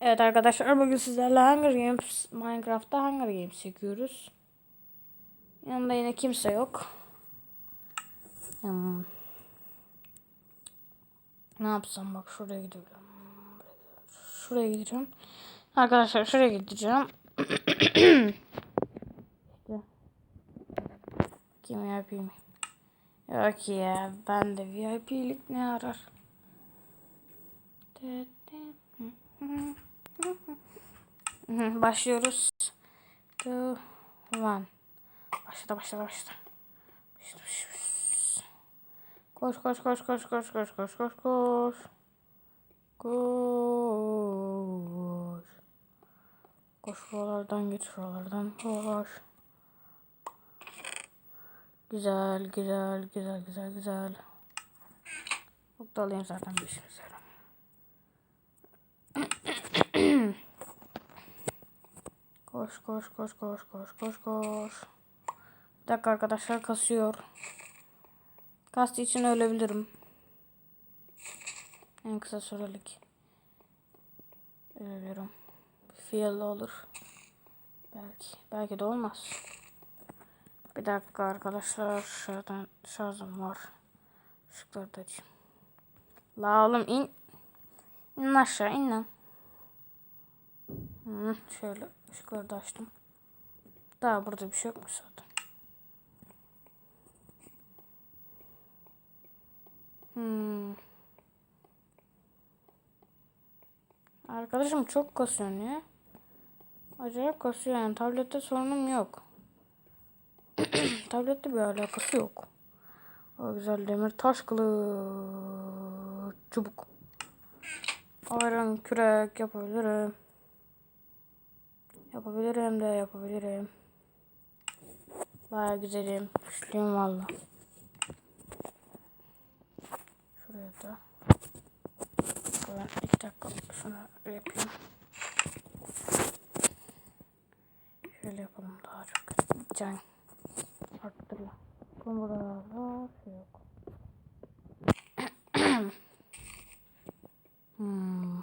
Evet arkadaşlar bugün sizlerle Hunger Games Minecraft'ta Hunger Games çekiyoruz. Yanında yine kimse yok. Hmm. Ne yapsam bak şuraya gidiyorum. Şuraya gideceğim. Arkadaşlar şuraya gideceğim. Kim VIP mi? Yok ya ben de VIP'lik ne arar? Başlıyoruz. Two, one. Başla başla başla. Başla, başla. Koş koş koş koş koş koş koş koş koş. Koş. Koş şuralardan git şuralardan koş. Güzel güzel güzel güzel güzel. Çok da alayım zaten bir işimiz var. Koş koş koş koş koş koş koş. Bir dakika arkadaşlar kasıyor. Kastı için ölebilirim. En kısa sürelik. Ölebilirim. Fiyatlı olur. Belki. Belki de olmaz. Bir dakika arkadaşlar. Şuradan şarjım var. Işıkları da açayım. La oğlum in. İn aşağı in lan. Hı, şöyle ışıkları da açtım. Daha burada bir şey yokmuş zaten. Hmm. Arkadaşım çok kasıyor niye? Acayip kasıyor yani. Tablette sorunum yok. Tablette bir alakası yok. O güzel demir taş kılıç çubuk. Iron kürek yapabilirim. Yapabilirim de yapabilirim. Baya güzelim. Güçlüyüm valla. Şuraya da. Ben iki dakika şunu yapayım. Şöyle yapalım daha çok. Can. Arttırla. Burada şey yok. hmm.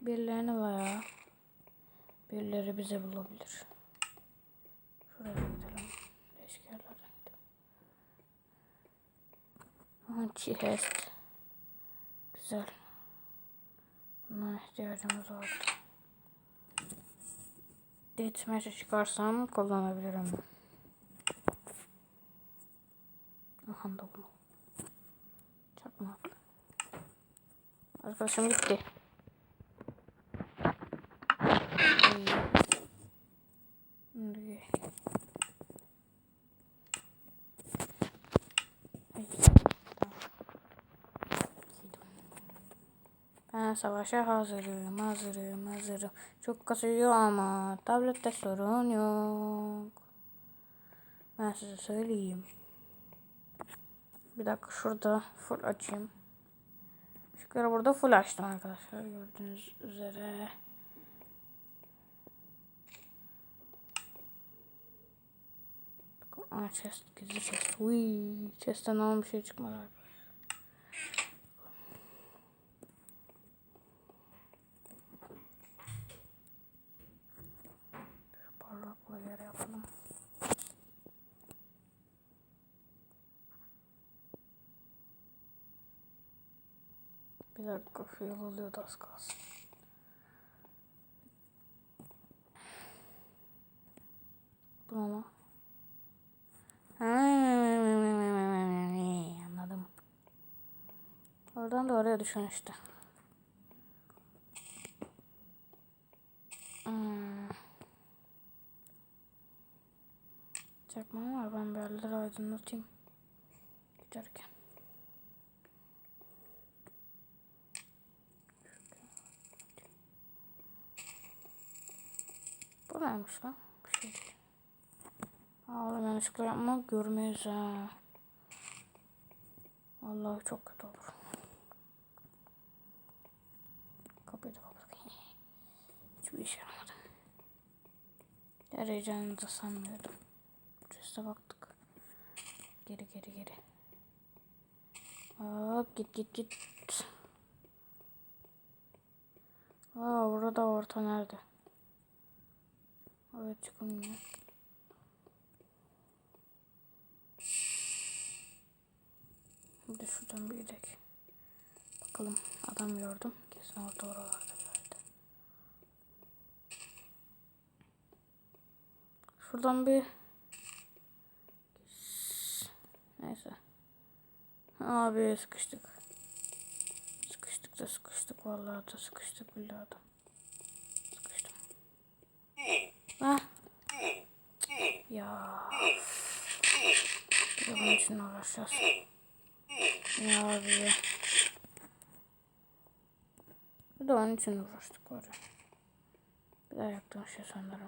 Birilerine birileri bize bulabilir. Şuraya gidelim. Yerlerden gidelim. Aha chest. Güzel. Buna ihtiyacımız vardı. Deathmatch'e çıkarsam kullanabilirim. Aha da bunu. Çakma. Arkadaşım gitti. Ben savaşa hazırım, hazırım, hazırım. Çok kasıyor ama tablette sorun yok. Ben size söyleyeyim. Bir dakika şurada full açayım. Şükür burada full açtım arkadaşlar gördüğünüz üzere. Aa chest, gizli chest. Uy, chest'ten bir şey çıkmadı arkadaşlar. Bir dakika fuel oluyordu az kalsın. Bu ne lan? Anladım. Oradan da oraya düşün işte. Hmm. Çakmam var ben bir yerleri aydınlatayım. Giderken. Bu neymiş lan? Bir şey değil. Ağlam yanlışlıkla yapma görmeyiz ha. Vallahi çok kötü olur. Kapıyı da kapat. Hiçbir işe yaramadı. Yarayacağını da sanmıyordum. Üste baktık. Geri geri geri. Hop git git git. Aa burada orta nerede? Evet çıkılmıyor. Bir de şuradan bir gidelim. Bakalım adam gördüm. Kesin orta oralarda yerde. Şuradan bir Neyse. Abi sıkıştık. Sıkıştık da sıkıştık vallahi da sıkıştık billahi da. Sıkıştım. Ah. Ya. Bir de bunun için uğraşacağız. Ya abi. Bir de onun için uğraştık var ya. Bir daha yaptığım şey sanırım.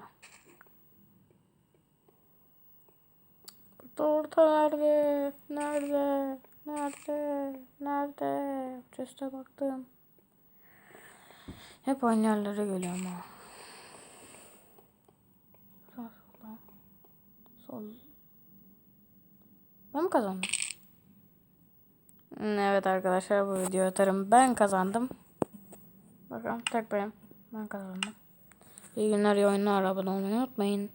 Burada orta nerede? Nerede? Nerede? Nerede? Chest'e baktım. Hep aynı yerlere geliyorum ha. Sağ soldan. Sol. Ben mi kazandım? Hmm, Evet arkadaşlar bu videoyu atarım. Ben kazandım. Bakalım tek benim. Ben kazandım. İyi günler, iyi oyunlar. Abone olmayı unutmayın.